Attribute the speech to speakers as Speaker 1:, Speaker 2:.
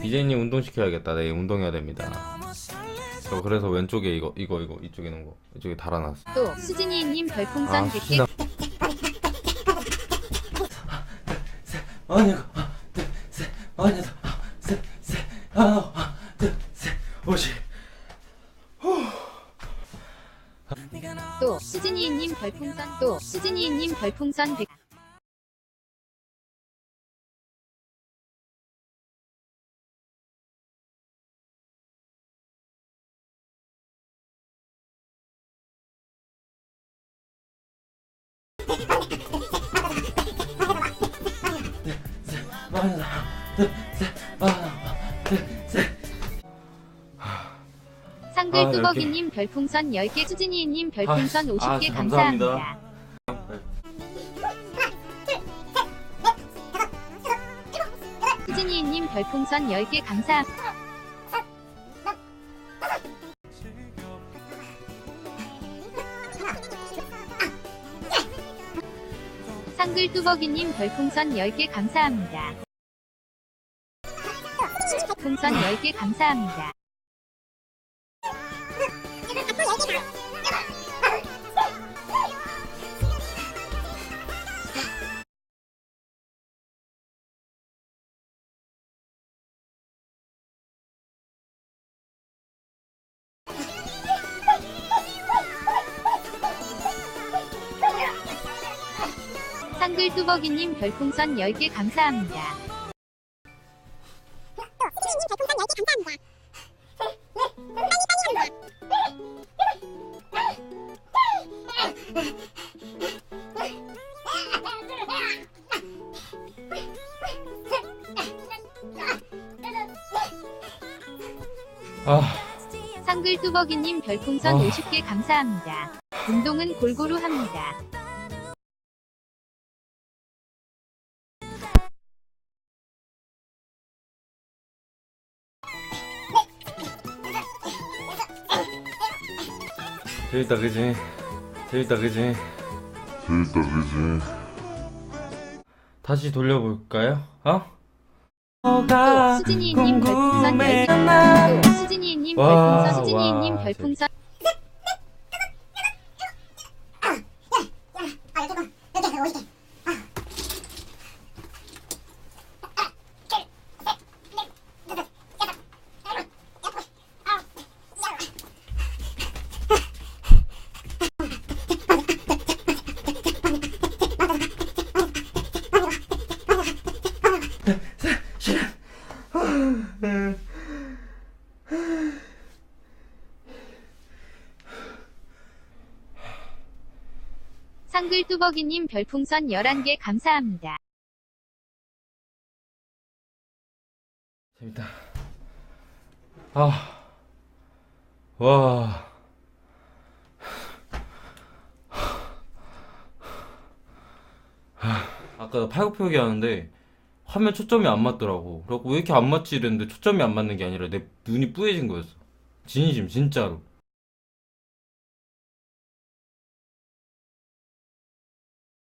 Speaker 1: BJ님 운동시켜야겠다. 네, 운동해야 됩니다. 저 그래서 왼쪽에 이거, 이거, 이거, 이쪽에 있는 거. 이쪽에 달아놨어.
Speaker 2: 또 수진이님 별풍선
Speaker 1: 아,
Speaker 2: 100개
Speaker 1: 수진아.
Speaker 3: 아니고 하나 둘셋 아니다 셋셋 하나 둘셋 오십
Speaker 2: 또 수진이님 별풍선 또 수진이님 별풍선 100
Speaker 3: 하나 둘 셋 하나 둘 셋
Speaker 2: 상글
Speaker 1: 아,
Speaker 2: 뚜벅이님 별풍선 10개 수진이님 별풍선
Speaker 1: 아,
Speaker 2: 50개
Speaker 1: 아,
Speaker 2: 감사합니다.
Speaker 1: 감사합니다.
Speaker 2: 수진이님 별풍선 10개 감사합니다. 상글 뚜벅이님 별풍선 10개 감사합니다. 별풍선 10개 감사합니다. 상글 뚜벅이님 별풍선 10개 감사합니다.
Speaker 1: 아,
Speaker 2: 상글 뚜벅이님 별풍선
Speaker 1: 아.
Speaker 2: 50개 감사합니다. 운동은 골고루 합니다.
Speaker 1: 재밌다, 그지? 재밌다, 그지?
Speaker 4: 재밌다 그지?
Speaker 1: 다시 돌려볼까요? 어?
Speaker 2: 또 수진이님 별풍선 10개 또 수진이님
Speaker 1: 와,
Speaker 2: 별풍선 수진이님
Speaker 1: 와,
Speaker 2: 별풍선 상글 뚜벅이님 별풍선 11개 감사합니다.
Speaker 1: 재밌다. 아, 와. 아까 나 팔굽혀펴기 하는데 화면 초점이 안 맞더라고. 그래갖고 왜 이렇게 안 맞지 이랬는데 초점이 안 맞는 게 아니라 내 눈이 뿌얘진 거였어. 진심, 진짜로.